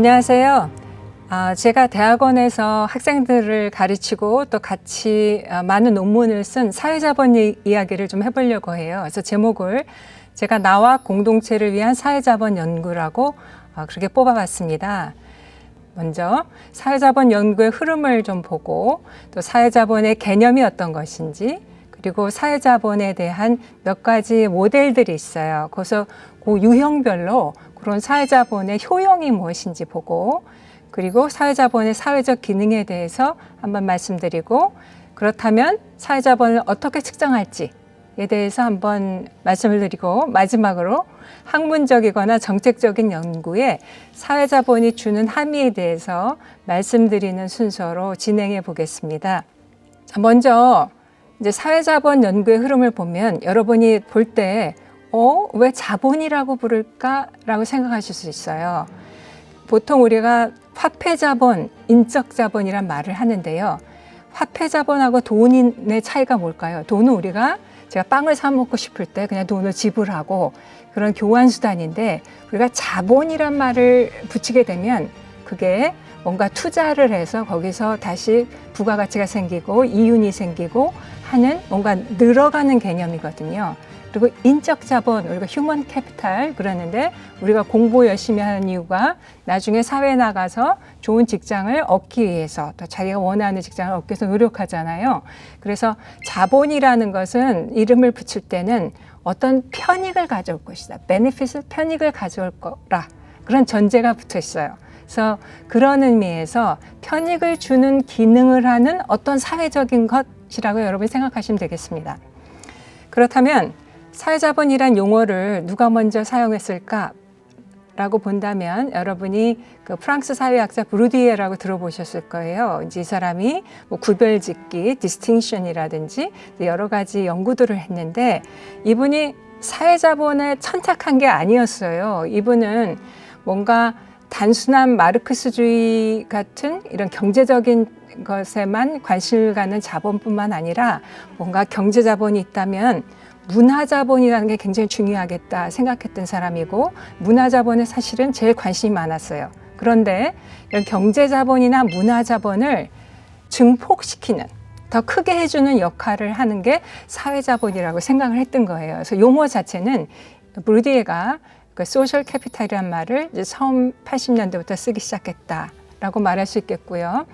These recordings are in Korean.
안녕하세요. 아, 제가 대학원에서 학생들을 가르치고 또 같이 아, 많은 논문을 쓴 사회자본 이- 이야기를 좀 해보려고 해요. 그래서 제목을 제가 나와 공동체를 위한 사회자본 연구라고 아, 그렇게 뽑아봤습니다. 먼저 사회자본 연구의 흐름을 좀 보고 또 사회자본의 개념이 어떤 것인지 그리고 사회자본에 대한 몇 가지 모델들이 있어요. 그래서 그 유형별로 그런 사회자본의 효용이 무엇인지 보고 그리고 사회자본의 사회적 기능에 대해서 한번 말씀드리고 그렇다면 사회자본을 어떻게 측정할지에 대해서 한번 말씀을 드리고 마지막으로 학문적이거나 정책적인 연구에 사회자본이 주는 함의에 대해서 말씀드리는 순서로 진행해 보겠습니다. 자, 먼저 이제 사회자본 연구의 흐름을 보면 여러분이 볼 때 어, 왜 자본이라고 부를까라고 생각하실 수 있어요. 보통 우리가 화폐 자본, 인적 자본이란 말을 하는데요. 화폐 자본하고 돈의 차이가 뭘까요? 돈은 우리가 제가 빵을 사 먹고 싶을 때 그냥 돈을 지불하고 그런 교환 수단인데 우리가 자본이란 말을 붙이게 되면 그게 뭔가 투자를 해서 거기서 다시 부가가치가 생기고 이윤이 생기고 하는 뭔가 늘어가는 개념이거든요. 그리고 인적 자본, 우리가 휴먼 캐피탈 그러는데 우리가 공부 열심히 하는 이유가 나중에 사회에 나가서 좋은 직장을 얻기 위해서 또 자기가 원하는 직장을 얻기 위해서 노력하잖아요. 그래서 자본이라는 것은 이름을 붙일 때는 어떤 편익을 가져올 것이다. 베네핏을 편익을 가져올 거라. 그런 전제가 붙어 있어요. 그래서 그런 의미에서 편익을 주는 기능을 하는 어떤 사회적인 것이라고 여러분이 생각하시면 되겠습니다. 그렇다면 사회자본이란 용어를 누가 먼저 사용했을까? 라고 본다면 여러분이 그 프랑스 사회학자 브루디에라고 들어보셨을 거예요. 이제 이 사람이 뭐 구별짓기, 디스팅션이라든지 여러 가지 연구들을 했는데 이분이 사회자본에 천착한 게 아니었어요. 이분은 뭔가 단순한 마르크스주의 같은 이런 경제적인 것에만 관심을 갖는 자본뿐만 아니라 뭔가 경제 자본이 있다면 문화 자본이라는 게 굉장히 중요하겠다 생각했던 사람이고 문화 자본에 사실은 제일 관심이 많았어요. 그런데 이런 경제 자본이나 문화 자본을 증폭시키는 더 크게 해주는 역할을 하는 게 사회 자본이라고 생각을 했던 거예요. 그래서 용어 자체는 브루디에가 그 소셜 캐피탈이란 말을 이제 처음 80년대부터 쓰기 시작했다라고 말할 수 있겠고요.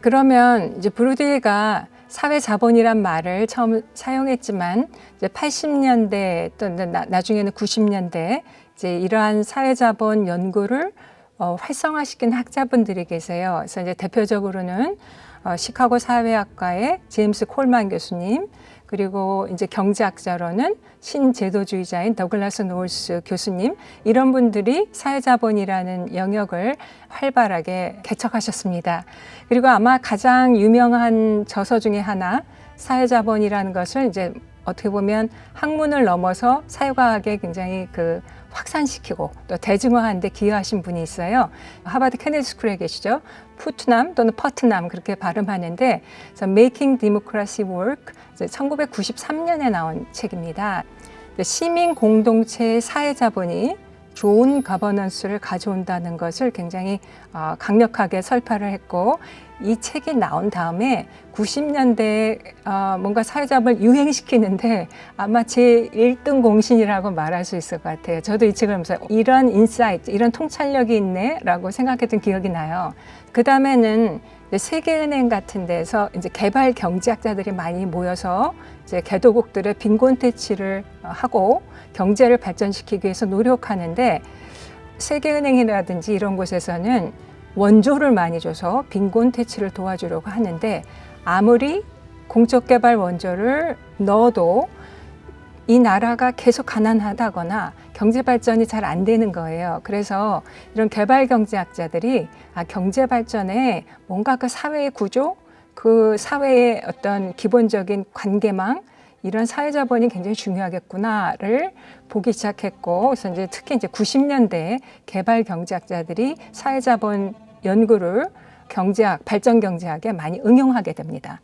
그러면 이제 브루디에가 사회 자본이란 말을 처음 사용했지만 이제 80년대 또 나, 나중에는 90년대 이제 이러한 사회 자본 연구를 어, 활성화시킨 학자분들이 계세요. 그래서 이제 대표적으로는 어, 시카고 사회학과의 제임스 콜만 교수님 그리고 이제 경제학자로는 신제도주의자인 더글라스 노울스 교수님 이런 분들이 사회자본이라는 영역을 활발하게 개척하셨습니다. 그리고 아마 가장 유명한 저서 중에 하나 사회자본이라는 것을 이제 어떻게 보면 학문을 넘어서 사회과학에 굉장히 그 확산시키고 또 대중화하는 데 기여하신 분이 있어요. 하버드 케네디 스쿨에 계시죠. 푸트남 또는 퍼트남 그렇게 발음하는데 그래서 Making Democracy Work 1993년에 나온 책입니다. 시민 공동체의 사회자본이 좋은 가버넌스를 가져온다는 것을 굉장히 어, 강력하게 설파를 했고 이 책이 나온 다음에 90년대에 어, 뭔가 사회자본을 유행시키는데 아마 제 1등 공신이라고 말할 수 있을 것 같아요. 저도 이 책을 보면서 이런 인사이트, 이런 통찰력이 있네 라고 생각했던 기억이 나요. 그 다음에는 세계은행 같은 데서 이제 개발 경제학자들이 많이 모여서 이제 개도국들의 빈곤 퇴치를 하고 경제를 발전시키기 위해서 노력하는데 세계은행이라든지 이런 곳에서는 원조를 많이 줘서 빈곤 퇴치를 도와주려고 하는데 아무리 공적 개발 원조를 넣어도 이 나라가 계속 가난하다거나 경제 발전이 잘 안 되는 거예요. 그래서 이런 개발 경제학자들이 아, 경제 발전에 뭔가 그 사회의 구조, 그 사회의 어떤 기본적인 관계망 이런 사회자본이 굉장히 중요하겠구나를 보기 시작했고, 그래서 이제 특히 이제 90년대 개발 경제학자들이 사회자본 연구를 경제학, 발전 경제학에 많이 응용하게 됩니다.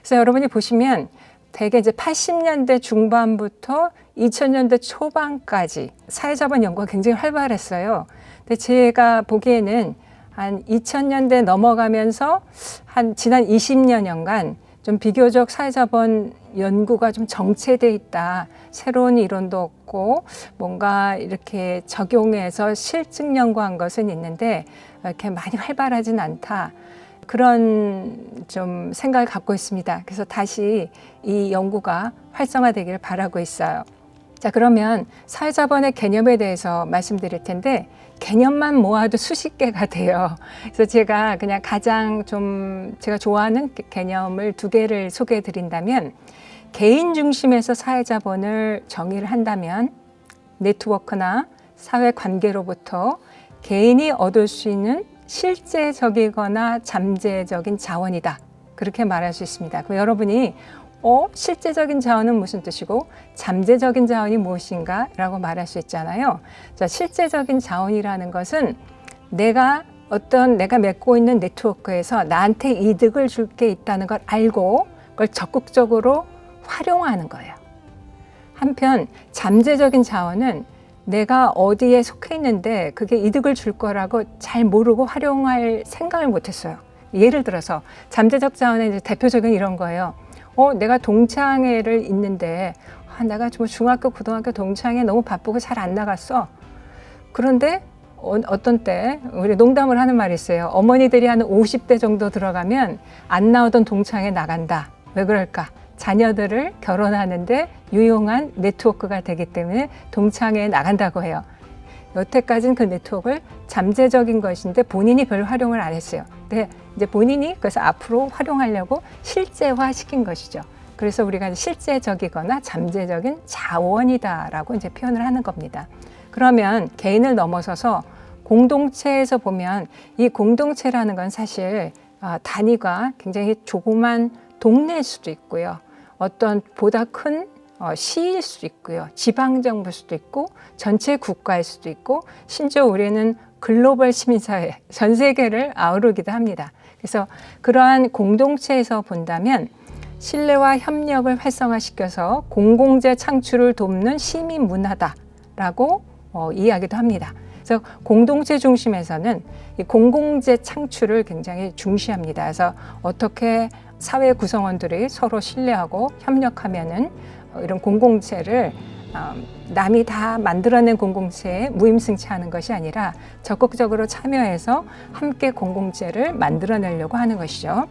그래서 여러분이 보시면 대개 이제 80년대 중반부터 2000년대 초반까지 사회자본 연구가 굉장히 활발했어요. 근데 제가 보기에는 한 2000년대 넘어가면서 한 지난 20년여간 좀 비교적 사회자본 연구가 좀 정체돼 있다. 새로운 이론도 없고 뭔가 이렇게 적용해서 실증 연구한 것은 있는데 이렇게 많이 활발하진 않다. 그런 좀 생각을 갖고 있습니다. 그래서 다시 이 연구가 활성화되기를 바라고 있어요. 자, 그러면 사회자본의 개념에 대해서 말씀드릴 텐데 개념만 모아도 수십 개가 돼요. 그래서 제가 그냥 가장 좀 제가 좋아하는 개념을 두 개를 소개해 드린다면 개인 중심에서 사회자본을 정의를 한다면 네트워크나 사회 관계로부터 개인이 얻을 수 있는 실제적이거나 잠재적인 자원이다. 그렇게 말할 수 있습니다. 그럼 여러분이 어, 실제적인 자원은 무슨 뜻이고 잠재적인 자원이 무엇인가? 라고 말할 수 있잖아요. 자, 실제적인 자원이라는 것은 내가 어떤 내가 맺고 있는 네트워크에서 나한테 이득을 줄 게 있다는 걸 알고 그걸 적극적으로 활용하는 거예요. 한편 잠재적인 자원은 내가 어디에 속해 있는데 그게 이득을 줄 거라고 잘 모르고 활용할 생각을 못 했어요. 예를 들어서 잠재적 자원의 대표적인 이런 거예요. 어, 내가 동창회를 있는데 아, 내가 뭐 중학교, 고등학교 동창회 너무 바쁘고 잘 안 나갔어. 그런데 어, 어떤 때 우리 농담을 하는 말이 있어요. 어머니들이 한 50대 정도 들어가면 안 나오던 동창회 나간다. 왜 그럴까? 자녀들을 결혼하는데 유용한 네트워크가 되기 때문에 동창회에 나간다고 해요. 여태까지는 그 네트워크를 잠재적인 것인데 본인이 별 활용을 안 했어요. 근데 이제 본인이 그래서 앞으로 활용하려고 실제화 시킨 것이죠. 그래서 우리가 실제적이거나 잠재적인 자원이다라고 이제 표현을 하는 겁니다. 그러면 개인을 넘어서서 공동체에서 보면 이 공동체라는 건 사실 아, 단위가 굉장히 조그만 동네일 수도 있고요. 어떤 보다 큰 어, 시일 수도 있고요. 지방정부일 수도 있고 전체 국가일 수도 있고 심지어 우리는 글로벌 시민사회 전 세계를 아우르기도 합니다. 그래서 그러한 공동체에서 본다면 신뢰와 협력을 활성화시켜서 공공재 창출을 돕는 시민 문화다라고 어, 이야기도 합니다. 그래서 공동체 중심에서는 이 공공재 창출을 굉장히 중시합니다. 그래서 어떻게 사회 구성원들이 서로 신뢰하고 협력하면은 어, 이런 공공체를 어, 남이 다 만들어낸 공공체에 무임승차하는 것이 아니라 적극적으로 참여해서 함께 공공체를 만들어내려고 하는 것이죠.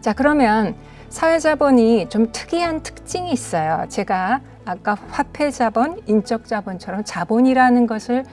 자, 그러면 사회자본이 좀 특이한 특징이 있어요. 제가 아까 화폐자본, 인적자본처럼 자본이라는 것을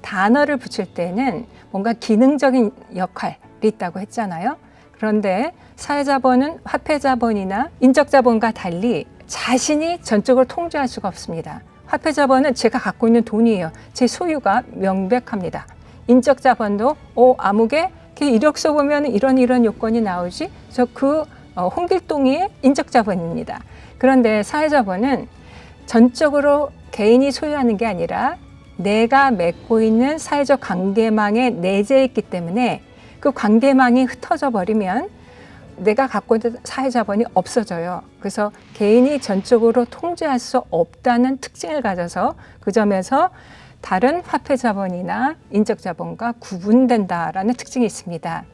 단어를 붙일 때는 뭔가 기능적인 역할이 있다고 했잖아요. 그런데 사회자본은 화폐자본이나 인적자본과 달리 자신이 전적으로 통제할 수가 없습니다. 화폐자본은 제가 갖고 있는 돈이에요. 제 소유가 명백합니다. 인적자본도 어, 아무개 이력서 보면 이런 이런 요건이 나오지. 저그 어, 홍길동의 인적자본입니다. 그런데 사회자본은 전적으로 개인이 소유하는 게 아니라 내가 맺고 있는 사회적 관계망에 내재해 있기 때문에 그 관계망이 흩어져 버리면 내가 갖고 있는 사회자본이 없어져요. 그래서 개인이 전적으로 통제할 수 없다는 특징을 가져서 그 점에서 다른 화폐 자본이나 인적 자본과 구분된다라는 특징이 있습니다.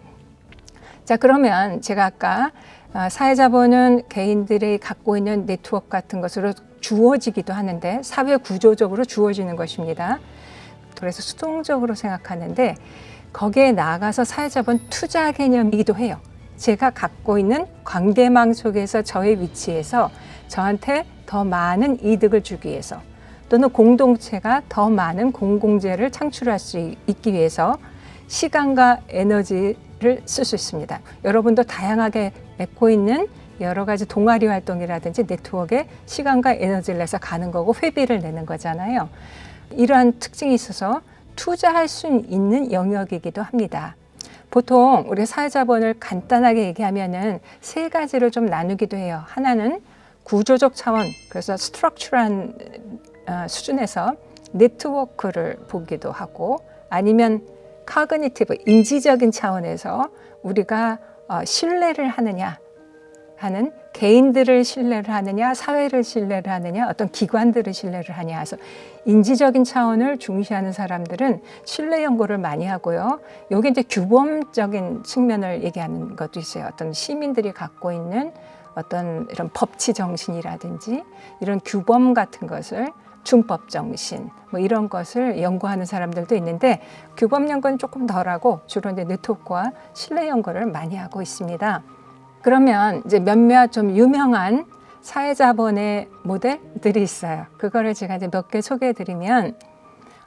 자, 그러면 제가 아까 아, 사회자본은 개인들이 갖고 있는 네트워크 같은 것으로 주어지기도 하는데 사회 구조적으로 주어지는 것입니다. 그래서 수동적으로 생각하는데 거기에 나아가서 사회자본 투자 개념이기도 해요. 제가 갖고 있는 관계망 속에서 저의 위치에서 저한테 더 많은 이득을 주기 위해서 또는 공동체가 더 많은 공공재를 창출할 수 있기 위해서 시간과 에너지를 쓸 수 있습니다. 여러분도 다양하게 맺고 있는 여러 가지 동아리 활동이라든지 네트워크에 시간과 에너지를 내서 가는 거고 회비를 내는 거잖아요. 이러한 특징이 있어서 투자할 수 있는 영역이기도 합니다. 보통 우리 사회자본을 간단하게 얘기하면은 세 가지를 좀 나누기도 해요. 하나는 구조적 차원, 그래서 스트럭처한 어, 수준에서 네트워크를 보기도 하고 아니면 카그니티브 인지적인 차원에서 우리가 어, 신뢰를 하느냐 하는 개인들을 신뢰를 하느냐, 사회를 신뢰를 하느냐, 어떤 기관들을 신뢰를 하냐. 해서 인지적인 차원을 중시하는 사람들은 신뢰 연구를 많이 하고요. 여기 이제 규범적인 측면을 얘기하는 것도 있어요. 어떤 시민들이 갖고 있는 어떤 이런 법치 정신이라든지 이런 규범 같은 것을 준법 정신 뭐 이런 것을 연구하는 사람들도 있는데 규범 연구는 조금 덜하고 주로 이제 네트워크와 신뢰 연구를 많이 하고 있습니다. 그러면 이제 몇몇 좀 유명한 사회자본의 모델들이 있어요. 그거를 제가 이제 몇 개 소개해 드리면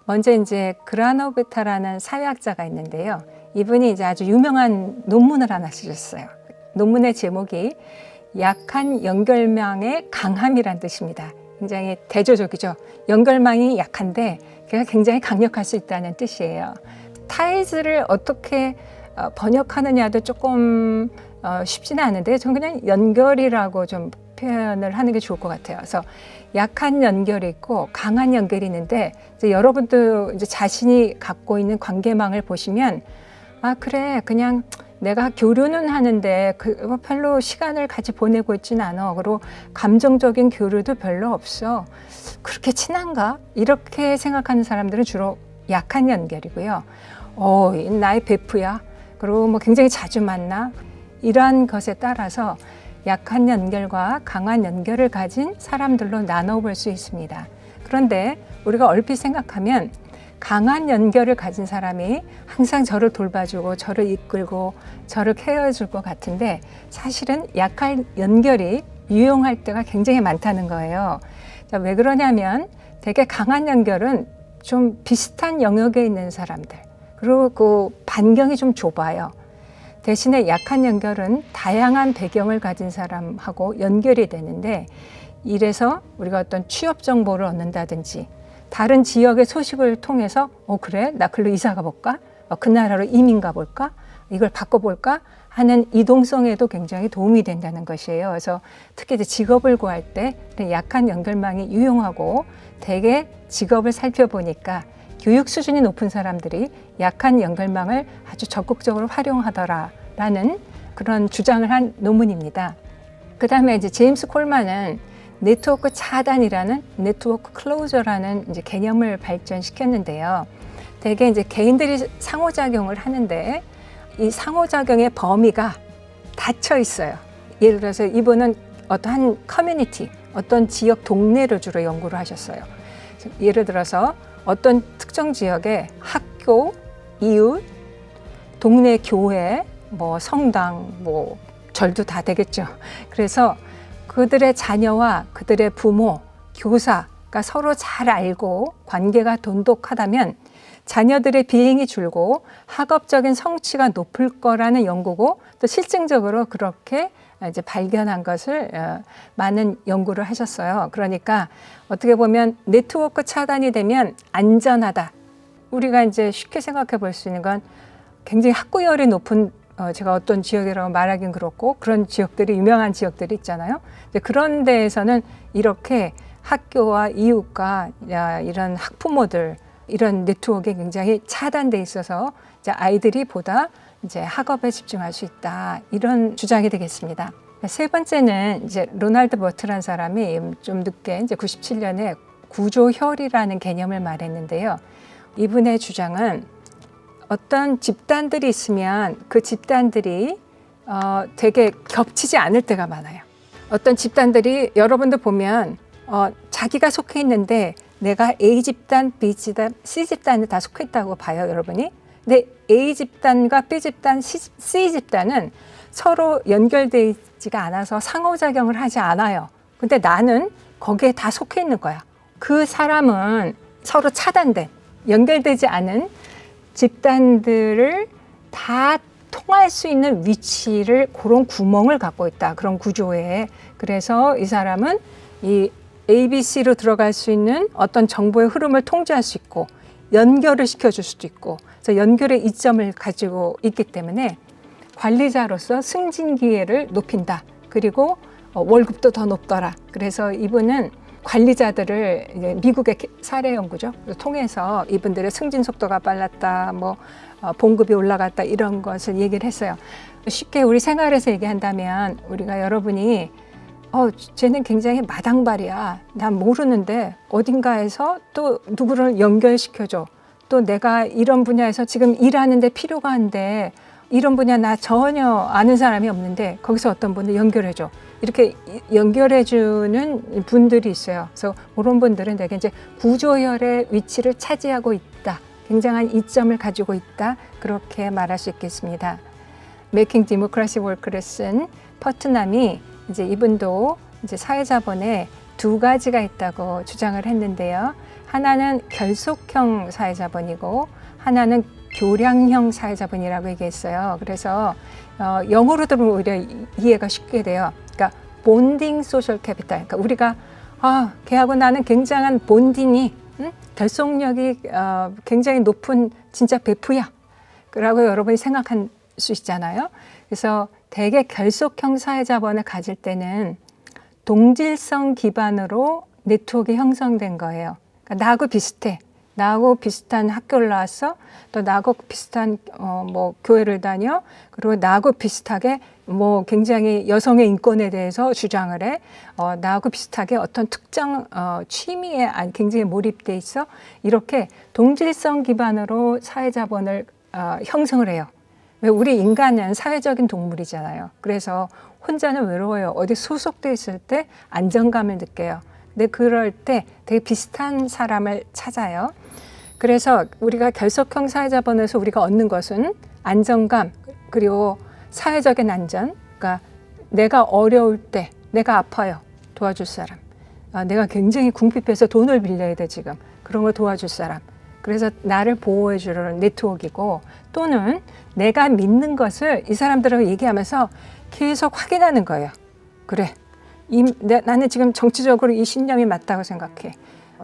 먼저 이제 그라노비타라는 사회학자가 있는데요. 이분이 이제 아주 유명한 논문을 하나 쓰셨어요. 논문의 제목이 약한 연결망의 강함이란 뜻입니다. 굉장히 대조적이죠. 연결망이 약한데 걔가 굉장히 강력할 수 있다는 뜻이에요. 타이즈를 어떻게 어, 번역하느냐도 조금 어, 쉽지는 않은데 저는 그냥 연결이라고 좀 표현을 하는 게 좋을 것 같아요. 그래서 약한 연결이 있고 강한 연결이 있는데 이제 여러분도 이제 자신이 갖고 있는 관계망을 보시면 아 그래 그냥 내가 교류는 하는데 그 별로 시간을 같이 보내고 있지는 않아. 그리고 감정적인 교류도 별로 없어. 그렇게 친한가? 이렇게 생각하는 사람들은 주로 약한 연결이고요. 어, 이 나의 베프야. 그리고 뭐 굉장히 자주 만나. 이러한 것에 따라서 약한 연결과 강한 연결을 가진 사람들로 나눠볼 수 있습니다. 그런데 우리가 얼핏 생각하면 강한 연결을 가진 사람이 항상 저를 돌봐주고 저를 이끌고 저를 케어해 줄 것 같은데 사실은 약한 연결이 유용할 때가 굉장히 많다는 거예요. 자, 왜 그러냐면 되게 강한 연결은 좀 비슷한 영역에 있는 사람들 그리고 그 반경이 좀 좁아요. 대신에 약한 연결은 다양한 배경을 가진 사람하고 연결이 되는데 이래서 우리가 어떤 취업 정보를 얻는다든지 다른 지역의 소식을 통해서 어 그래? 나 글로 이사 가볼까? 어, 그 나라로 이민 가볼까? 이걸 바꿔볼까? 하는 이동성에도 굉장히 도움이 된다는 것이에요. 그래서 특히 이제 직업을 구할 때 약한 연결망이 유용하고 대개 직업을 살펴보니까 교육 수준이 높은 사람들이 약한 연결망을 아주 적극적으로 활용하더라라는 그런 주장을 한 논문입니다. 그 다음에 이제 제임스 콜만은 네트워크 차단이라는 네트워크 클로저라는 이제 개념을 발전시켰는데요. 대개 이제 개인들이 상호작용을 하는데 이 상호작용의 범위가 닫혀 있어요. 예를 들어서 이분은 어떤 한 커뮤니티, 어떤 지역 동네를 주로 연구를 하셨어요. 예를 들어서 어떤 특정 지역의 학교, 이웃, 동네 교회, 뭐 성당, 뭐 절도 다 되겠죠. 그래서 그들의 자녀와 그들의 부모, 교사가 서로 잘 알고 관계가 돈독하다면 자녀들의 비행이 줄고 학업적인 성취가 높을 거라는 연구고 또 실증적으로 그렇게 이제 발견한 것을 어, 많은 연구를 하셨어요. 그러니까 어떻게 보면 네트워크 차단이 되면 안전하다. 우리가 이제 쉽게 생각해 볼 수 있는 건 굉장히 학구열이 높은 어, 제가 어떤 지역이라고 말하긴 그렇고 그런 지역들이 유명한 지역들이 있잖아요. 그런 데에서는 이렇게 학교와 이웃과 야, 이런 학부모들 이런 네트워크에 굉장히 차단돼 있어서 아이들이 보다 이제 학업에 집중할 수 있다 이런 주장이 되겠습니다. 세 번째는 이제 로날드 버트란 사람이 좀 늦게 이제 97년에 구조혈이라는 개념을 말했는데요. 이분의 주장은 어떤 집단들이 있으면 그 집단들이 어, 되게 겹치지 않을 때가 많아요. 어떤 집단들이 여러분들 보면 어, 자기가 속해 있는데 내가 A 집단, B 집단, C 집단에 다 속해 있다고 봐요, 여러분이. 근데 A 집단과 B 집단, C 집단은 서로 연결되어 있지가 않아서 상호작용을 하지 않아요. 근데 나는 거기에 다 속해 있는 거야. 그 사람은 서로 차단된, 연결되지 않은 집단들을 다 통할 수 있는 위치를 그런 구멍을 갖고 있다. 그런 구조에. 그래서 이 사람은 이 ABC로 들어갈 수 있는 어떤 정보의 흐름을 통제할 수 있고 연결을 시켜줄 수도 있고 그래서 연결의 이점을 가지고 있기 때문에 관리자로서 승진 기회를 높인다. 그리고 어, 월급도 더 높더라. 그래서 이분은 관리자들을 미국의 사례 연구죠. 통해서 이분들의 승진 속도가 빨랐다, 뭐 어, 봉급이 올라갔다 이런 것을 얘기를 했어요. 쉽게 우리 생활에서 얘기한다면 우리가 여러분이 어, 쟤는 굉장히 마당발이야. 난 모르는데 어딘가에서 또 누구를 연결시켜줘. 또 내가 이런 분야에서 지금 일하는데 필요가 한데 이런 분야 나 전혀 아는 사람이 없는데 거기서 어떤 분을 연결해줘. 이렇게 연결해주는 분들이 있어요. 그래서 그런 분들은 되게 이제 구조열의 위치를 차지하고 있다. 굉장한 이점을 가지고 있다. 그렇게 말할 수 있겠습니다. Making Democracy Work를 쓴 퍼트남이 이제 이분도 이제 사회자본에 두 가지가 있다고 주장을 했는데요. 하나는 결속형 사회자본이고 하나는 교량형 사회자본이라고 얘기했어요. 그래서 어, 영어로 들으면 오히려 이- 이해가 쉽게 돼요. 그러니까 본딩 소셜 캐피탈. 그러니까 우리가 아, 걔하고 나는 굉장한 본딩이 음? 결속력이 어, 굉장히 높은 진짜 베프야. 라고 여러분이 생각할 수 있잖아요. 그래서 대개 결속형 사회자본을 가질 때는 동질성 기반으로 네트워크 형성된 거예요. 그러니까 나하고 비슷해. 나하고 비슷한 학교를 나왔어. 또 나하고 비슷한 어, 뭐 교회를 다녀. 그리고 나하고 비슷하게 뭐 굉장히 여성의 인권에 대해서 주장을 해. 어, 나하고 비슷하게 어떤 특정 어, 취미에 안- 굉장히 몰입돼 있어. 이렇게 동질성 기반으로 사회자본을 어, 형성을 해요. 왜 우리 인간은 사회적인 동물이잖아요. 그래서 혼자는 외로워요. 어디 소속돼 있을 때 안정감을 느껴요. 근데 그럴 때 되게 비슷한 사람을 찾아요. 그래서 우리가 결속형 사회자본에서 우리가 얻는 것은 안정감 그리고 사회적인 안전. 그러니까 내가 어려울 때 내가 아파요. 도와줄 사람. 아, 내가 굉장히 궁핍해서 돈을 빌려야 돼 지금. 그런 걸 도와줄 사람. 그래서 나를 보호해 주는 네트워크이고 또는 내가 믿는 것을 이 사람들하고 얘기하면서 계속 확인하는 거예요. 그래. 이, 내, 나는 지금 정치적으로 이 신념이 맞다고 생각해.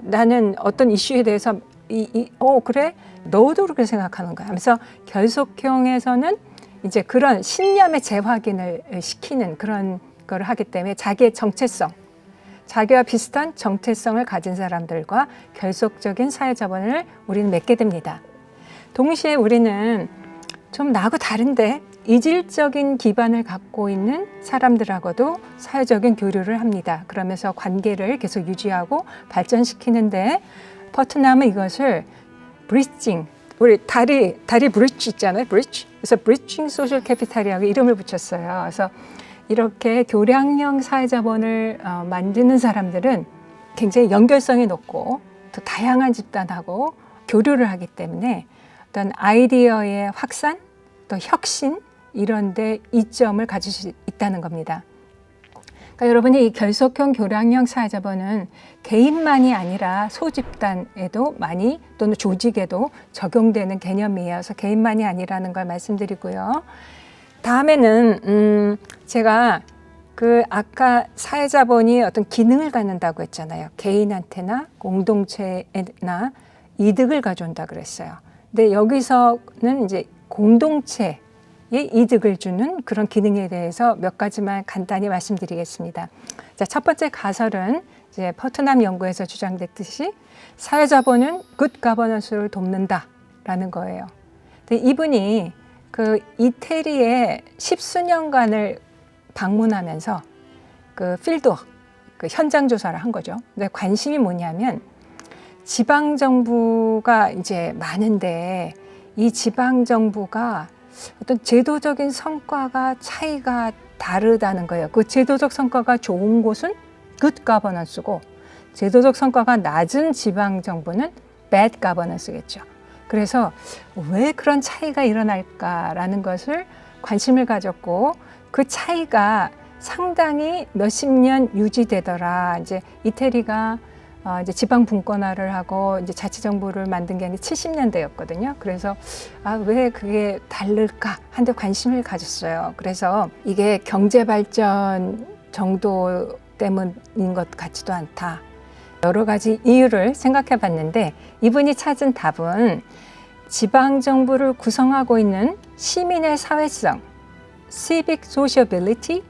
나는 어떤 이슈에 대해서 이, 이, 어, 그래? 너도 그렇게 생각하는 거야. 하면서 결속형에서는 이제 그런 신념의 재확인을 시키는 그런 걸 하기 때문에 자기의 정체성, 자기와 비슷한 정체성을 가진 사람들과 결속적인 사회 자본을 우리는 맺게 됩니다. 동시에 우리는 좀 나하고 다른데 이질적인 기반을 갖고 있는 사람들하고도 사회적인 교류를 합니다. 그러면서 관계를 계속 유지하고 발전시키는데 퍼트남은 이것을 브리징 우리 다리 다리 브릿지 있잖아요. 브릿지. 그래서 브리징 소셜 캐피탈이라고 이름을 붙였어요. 그래서 이렇게 교량형 사회자본을 어, 만드는 사람들은 굉장히 연결성이 높고 또 다양한 집단하고 교류를 하기 때문에 어떤 아이디어의 확산 또 혁신 이런 데 이점을 가질 수 있다는 겁니다. 그러니까 여러분이 이 결속형 교량형 사회자본은 개인만이 아니라 소집단에도 많이 또는 조직에도 적용되는 개념이어서 개인만이 아니라는 걸 말씀드리고요. 다음에는 음 제가 그 아까 사회자본이 어떤 기능을 갖는다고 했잖아요. 개인한테나 공동체나 이득을 가져온다 그랬어요. 근데 여기서는 이제 공동체에 이득을 주는 그런 기능에 대해서 몇 가지만 간단히 말씀드리겠습니다. 자, 첫 번째 가설은 이제 퍼트남 연구에서 주장됐듯이 사회자본은 굿 가버넌스를 돕는다라는 거예요. 근데 이분이 그 이태리에 십수년간을 방문하면서 그 필드워크, 그 현장 조사를 한 거죠. 근데 관심이 뭐냐면 지방 정부가 이제 많은데 이 지방 정부가 어떤 제도적인 성과가 차이가 다르다는 거예요. 그 제도적 성과가 좋은 곳은 good governance고 제도적 성과가 낮은 지방 정부는 bad governance겠죠. 그래서 왜 그런 차이가 일어날까라는 것을 관심을 가졌고 그 차이가 상당히 몇십 년 유지되더라. 이제 이태리가 어, 이제 지방 분권화를 하고 이제 자치정부를 만든 게 70년대였거든요. 그래서 아, 왜 그게 다를까 한데 관심을 가졌어요. 그래서 이게 경제 발전 정도 때문인 것 같지도 않다. 여러 가지 이유를 생각해 봤는데 이분이 찾은 답은 지방 정부를 구성하고 있는 시민의 사회성, civic sociability,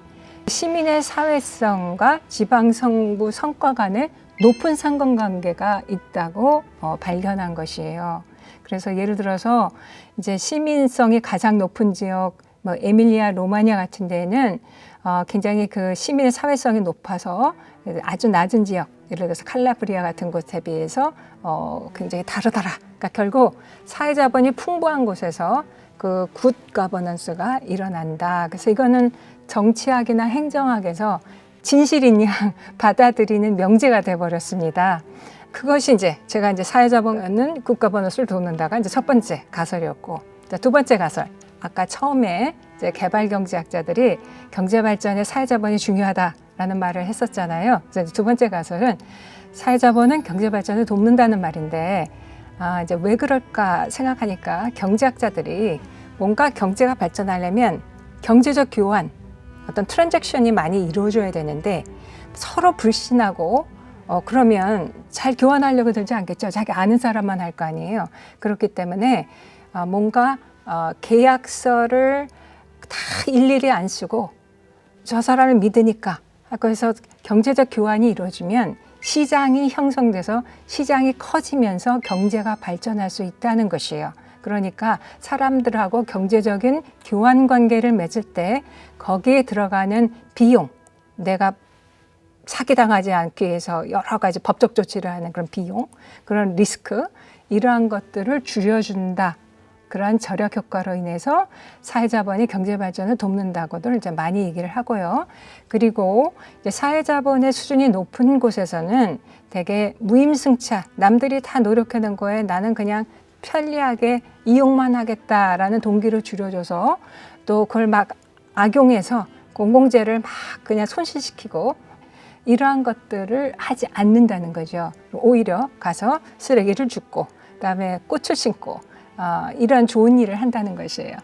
시민의 사회성과 지방 정부 성과 간의 높은 상관관계가 있다고 어, 발견한 것이에요. 그래서 예를 들어서 이제 시민성이 가장 높은 지역 뭐 에밀리아 로마니아 같은 데는 어, 굉장히 그 시민의 사회성이 높아서 아주 낮은 지역, 예를 들어서 칼라브리아 같은 곳에 비해서 어, 굉장히 다르더라. 그러니까 결국 사회 자본이 풍부한 곳에서 그 굿 가버넌스가 일어난다. 그래서 이거는 정치학이나 행정학에서 진실인 양 받아들이는 명제가 돼버렸습니다. 그것이 이제 제가 이제 사회자본은 국가번호를 돕는다가 이제 첫 번째 가설이었고 자, 두 번째 가설 아까 처음에 이제 개발 경제학자들이 경제 발전에 사회자본이 중요하다라는 말을 했었잖아요. 그래서 두 번째 가설은 사회자본은 경제 발전을 돕는다는 말인데 아, 이제 왜 그럴까 생각하니까 경제학자들이 뭔가 경제가 발전하려면 경제적 교환, 어떤 트랜잭션이 많이 이루어져야 되는데 서로 불신하고 어, 그러면 잘 교환하려고 들지 않겠죠. 자기 아는 사람만 할 거 아니에요. 그렇기 때문에 어, 뭔가 어, 계약서를 다 일일이 안 쓰고 저 사람을 믿으니까 그래서 경제적 교환이 이루어지면 시장이 형성돼서 시장이 커지면서 경제가 발전할 수 있다는 것이에요. 그러니까 사람들하고 경제적인 교환 관계를 맺을 때 거기에 들어가는 비용, 내가 사기당하지 않기 위해서 여러 가지 법적 조치를 하는 그런 비용, 그런 리스크, 이러한 것들을 줄여준다. 그러한 절약 효과로 인해서 사회 자본이 경제 발전을 돕는다고도 이제 많이 얘기를 하고요. 그리고 이제 사회 자본의 수준이 높은 곳에서는 되게 무임승차, 남들이 다 노력하는 거에 나는 그냥 편리하게 이용만 하겠다라는 동기를 줄여줘서 또 그걸 막 악용해서 공공재를 막 그냥 손실시키고 이러한 것들을 하지 않는다는 거죠. 오히려 가서 쓰레기를 줍고 그다음에 꽃을 심고 어, 이런 좋은 일을 한다는 것이에요.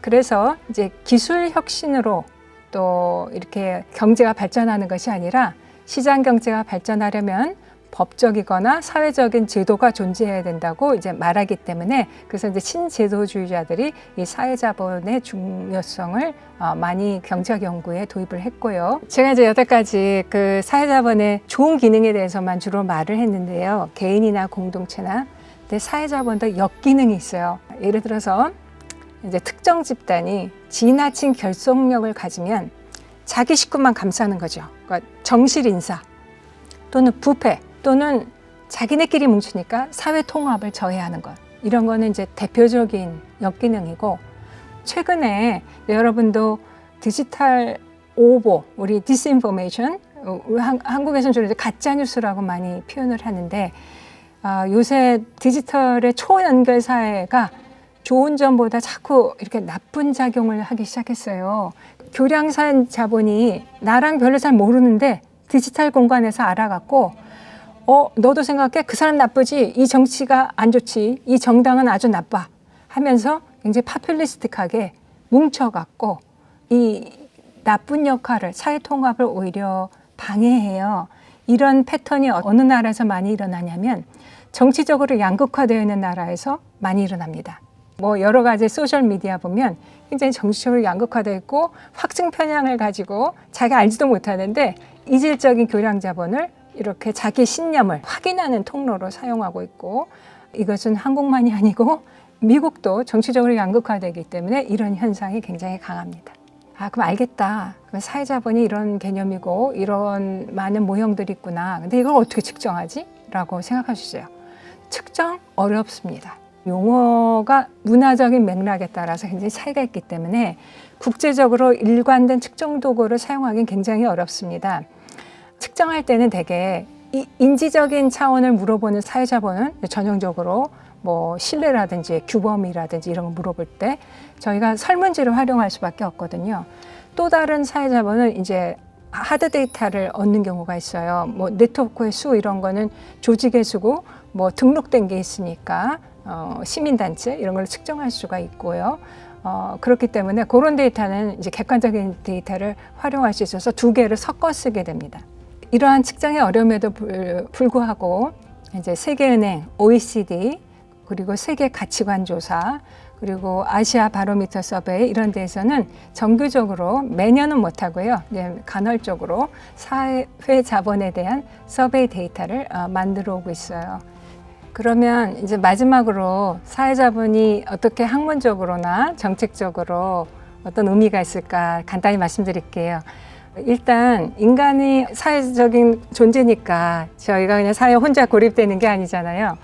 그래서 이제 기술 혁신으로 또 이렇게 경제가 발전하는 것이 아니라 시장 경제가 발전하려면 법적이거나 사회적인 제도가 존재해야 된다고 이제 말하기 때문에 그래서 이제 신제도주의자들이 이 사회자본의 중요성을 어, 많이 경제학 연구에 도입을 했고요. 제가 이제 여태까지 그 사회자본의 좋은 기능에 대해서만 주로 말을 했는데요. 개인이나 공동체나 근데 사회자본도 역기능이 있어요. 예를 들어서 이제 특정 집단이 지나친 결속력을 가지면 자기 식구만 감싸는 거죠. 그러니까 정실 인사 또는 부패 또는 자기네끼리 뭉치니까 사회 통합을 저해하는 것. 이런 거는 이제 대표적인 역기능이고 최근에 여러분도 디지털 오보, 우리 디스인포메이션, 어, 한국에서는 주로 가짜 뉴스라고 많이 표현을 하는데 아, 요새 디지털의 초연결 사회가 좋은 점보다 자꾸 이렇게 나쁜 작용을 하기 시작했어요. 교량산 자본이 나랑 별로 잘 모르는데 디지털 공간에서 알아갖고 어 너도 생각해 그 사람 나쁘지 이 정치가 안 좋지 이 정당은 아주 나빠 하면서 굉장히 파퓰리스틱하게 뭉쳐갖고 이 나쁜 역할을 사회 통합을 오히려 방해해요. 이런 패턴이 어느 나라에서 많이 일어나냐면 정치적으로 양극화되어 있는 나라에서 많이 일어납니다. 뭐 여러 가지 소셜 미디어 보면 굉장히 정치적으로 양극화되어 있고 확증 편향을 가지고 자기 알지도 못하는데 이질적인 교량 자본을 이렇게 자기 신념을 확인하는 통로로 사용하고 있고 이것은 한국만이 아니고 미국도 정치적으로 양극화되기 때문에 이런 현상이 굉장히 강합니다. 아, 그럼 알겠다. 그럼 사회자본이 이런 개념이고 이런 많은 모형들이 있구나. 근데 이걸 어떻게 측정하지? 라고 생각하시죠. 측정 어렵습니다. 용어가 문화적인 맥락에 따라서 굉장히 차이가 있기 때문에 국제적으로 일관된 측정 도구를 사용하기는 굉장히 어렵습니다. 측정할 때는 이 인지적인 차원을 물어보는 사회자본은 전형적으로 뭐 신뢰라든지 규범이라든지 이런 걸 물어볼 때 저희가 설문지를 활용할 수밖에 없거든요. 또 다른 사회자본은 이제 하드 데이터를 얻는 경우가 있어요. 뭐 네트워크의 수 이런 거는 조직의 수고 뭐 등록된 게 있으니까 어, 시민단체 이런 걸 측정할 수가 있고요. 어, 그렇기 때문에 그런 데이터는 이제 객관적인 데이터를 활용할 수 있어서 두 개를 섞어 쓰게 됩니다. 이러한 측정의 어려움에도 불구하고 이제 세계은행, OECD 그리고 세계 가치관 조사 그리고 아시아 바로미터 서베이 이런 데에서는 정규적으로 매년은 못 하고요. 이제 간헐적으로 사회 자본에 대한 서베이 데이터를 어, 만들어 오고 있어요. 그러면 이제 마지막으로 사회 자본이 어떻게 학문적으로나 정책적으로 어떤 의미가 있을까 간단히 말씀드릴게요. 일단 인간이 사회적인 존재니까 저희가 그냥 사회 혼자 고립되는 게 아니잖아요.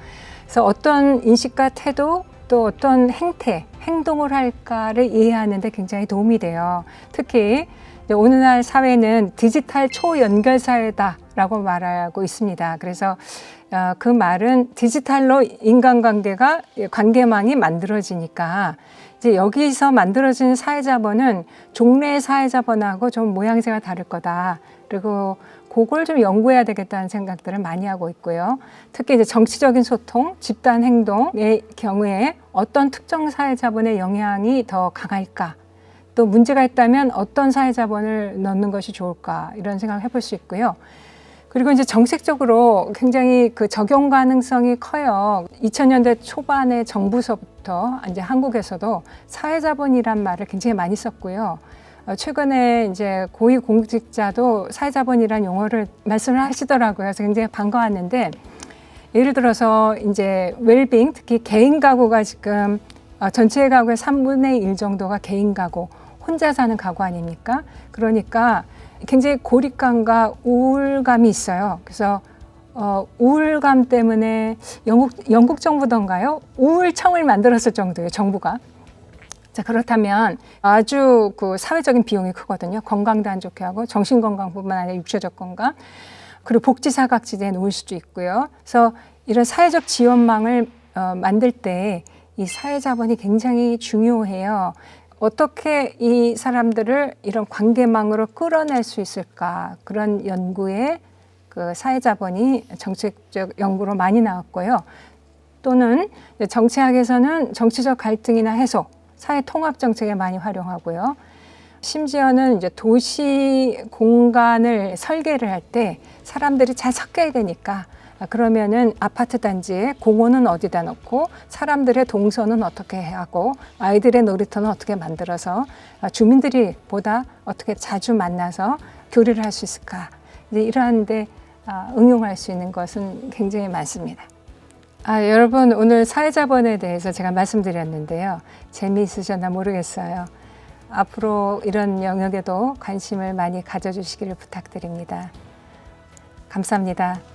그래서 어떤 인식과 태도 또 어떤 행태, 행동을 할까를 이해하는 데 굉장히 도움이 돼요. 특히 오늘날 사회는 디지털 초연결 사회다라고 말하고 있습니다. 그래서 어, 그 말은 디지털로 인간관계가 관계망이 만들어지니까 이제 여기서 만들어지는 사회자본은 종래의 사회자본하고 좀 모양새가 다를 거다. 그리고 그걸 좀 연구해야 되겠다는 생각들을 많이 하고 있고요. 특히 이제 정치적인 소통, 집단 행동의 경우에 어떤 특정 사회자본의 영향이 더 강할까? 또 문제가 있다면 어떤 사회자본을 넣는 것이 좋을까? 이런 생각을 해볼 수 있고요. 그리고 이제 정책적으로 굉장히 그 적용 가능성이 커요. 2000년대 초반에 정부서부터 이제 한국에서도 사회자본이란 말을 굉장히 많이 썼고요. 어, 최근에 이제 고위 공직자도 사회자본이란 용어를 말씀을 하시더라고요. 그래서 굉장히 반가웠는데 예를 들어서 이제 웰빙 특히 개인 가구가 지금 어, 전체 가구의 3분의 1 정도가 개인 가구, 혼자 사는 가구 아닙니까? 그러니까 굉장히 고립감과 우울감이 있어요. 그래서 어, 우울감 때문에 영국, 영국 정부던가요? 우울청을 만들었을 정도예요, 정부가. 자, 그렇다면 아주 그 사회적인 비용이 크거든요. 건강도 안 좋게 하고 정신건강뿐만 아니라 육체적 건강. 그리고 복지 사각지대에 놓을 수도 있고요. 그래서 이런 사회적 지원망을 어, 만들 때 이 사회 자본이 굉장히 중요해요. 어떻게 이 사람들을 이런 관계망으로 끌어낼 수 있을까 그런 연구에 그 사회자본이 정책적 연구로 많이 나왔고요. 또는 정치학에서는 정치적 갈등이나 해소, 사회 통합 정책에 많이 활용하고요. 심지어는 이제 도시 공간을 설계를 할 때 사람들이 잘 섞여야 되니까 아, 그러면은 아파트 단지에 공원은 어디다 놓고 사람들의 동선은 어떻게 하고 아이들의 놀이터는 어떻게 만들어서 아, 주민들이 보다 어떻게 자주 만나서 교류를 할 수 있을까 이러한데 아, 응용할 수 있는 것은 굉장히 많습니다. 아, 여러분 오늘 사회자본에 대해서 제가 말씀드렸는데요. 재미있으셨나 모르겠어요. 앞으로 이런 영역에도 관심을 많이 가져주시기를 부탁드립니다. 감사합니다.